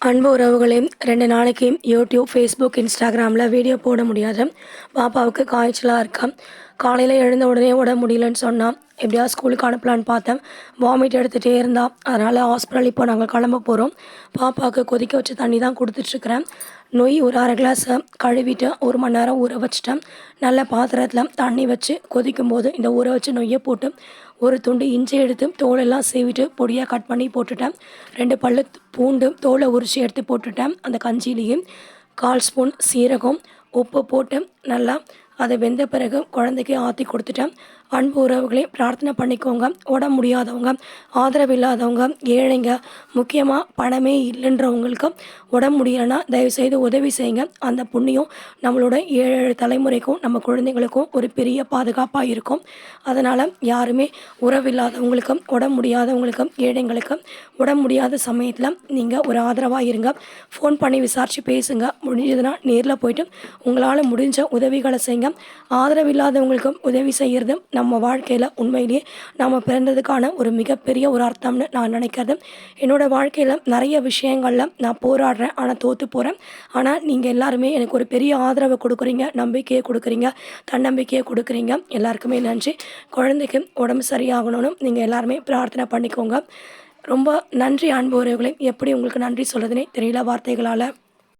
அன்பு உறவுகளே ரெண்டு நாளைக்கு யூடியூப் ஃபேஸ்புக் இன்ஸ்டாகிராமில் வீடியோ போட முடியாது. பாப்பாவுக்கு காய்ச்சலாக இருக்கா? காலையில் எழுந்த உடனே உட முடியலன்னு சொன்னால் எப்படியா ஸ்கூலுக்கு அனுப்பலான்னு பார்த்தேன். வாமிட் எடுத்துகிட்டே இருந்தா அதனால் ஹாஸ்பிட்டல் இப்போ நாங்கள் கிளம்ப போகிறோம் பாப்பாவுக்கு கொதிக்க வச்ச தண்ணி தான் கொடுத்துட்ருக்குறேன். நொய் ஒரு அரை கிளாஸை கழுவிட்டு ஒரு மணி நேரம் ஊற வச்சுட்டேன். நல்ல பாத்திரத்தில் தண்ணி வச்சு கொதிக்கும் போது இந்த ஊற வச்சு நொய்யை போட்டு ஒரு துண்டு இஞ்சி எடுத்து தோலெல்லாம் சீவிட்டு பொடியாக கட் பண்ணி போட்டுட்டேன். ரெண்டு பல்லு பூண்டு தோலை உரிச்சு எடுத்து போட்டுட்டேன். அந்த கஞ்சிலேயும் கால் ஸ்பூன் சீரகம் உப்பு போட்டு நல்லா அதை வெந்த பிறகு குழந்தைக்கு ஆற்றி கொடுத்துட்டேன். அன்பு உறவுகளே பிரார்த்தனை பண்ணிக்கோங்க. உடம்பு முடியாதவங்க ஆதரவு இல்லாதவங்க ஏழைங்க முக்கியமாக பணமே இல்லைன்றவங்களுக்கு உடம்பு முடியலைன்னா தயவுசெய்து உதவி செய்யுங்க. அந்த புண்ணியம் நம்மளோட ஏழு ஏழு தலைமுறைக்கும் நம்ம குழந்தைங்களுக்கும் ஒரு பெரிய பாதுகாப்பாக இருக்கும். அதனால் யாருமே உறவில்லாதவங்களுக்கும் உடம்பு முடியாதவங்களுக்கும் ஏழைங்களுக்கும் உடம்பு முடியாத சமயத்தில் நீங்கள் ஒரு ஆதரவாக இருங்க. ஃபோன் பண்ணி விசாரித்து பேசுங்க. முடிஞ்சதுன்னா நேரில் போயிட்டு உங்களால் முடிஞ்ச உதவிகளை செய்யுங்க. ஆதரவு இல்லாதவங்களுக்கும் உதவி செய்கிறது நம்ம வாழ்க்கையில் உண்மையிலேயே நம்ம பிறந்ததுக்கான ஒரு மிகப்பெரிய ஒரு அர்த்தம்னு நான் நினைக்கிறது. என்னோடய வாழ்க்கையில் நிறைய விஷயங்களில் நான் போராடுறேன் ஆனால் தோற்று போகிறேன் ஆனால் நீங்கள் எல்லாருமே எனக்கு ஒரு பெரிய ஆதரவை கொடுக்குறீங்க நம்பிக்கையை கொடுக்குறீங்க தன்னம்பிக்கையை கொடுக்குறீங்க. எல்லாருக்குமே நன்றி. குழந்தைக்கு உடம்பு சரியாகணும்னு நீங்கள் எல்லாருமே பிரார்த்தனை பண்ணிக்கோங்க. ரொம்ப நன்றி அன்பு உறவுகளே. எப்படி உங்களுக்கு நன்றி சொல்கிறதுனே தெரியல வார்த்தைகளால்.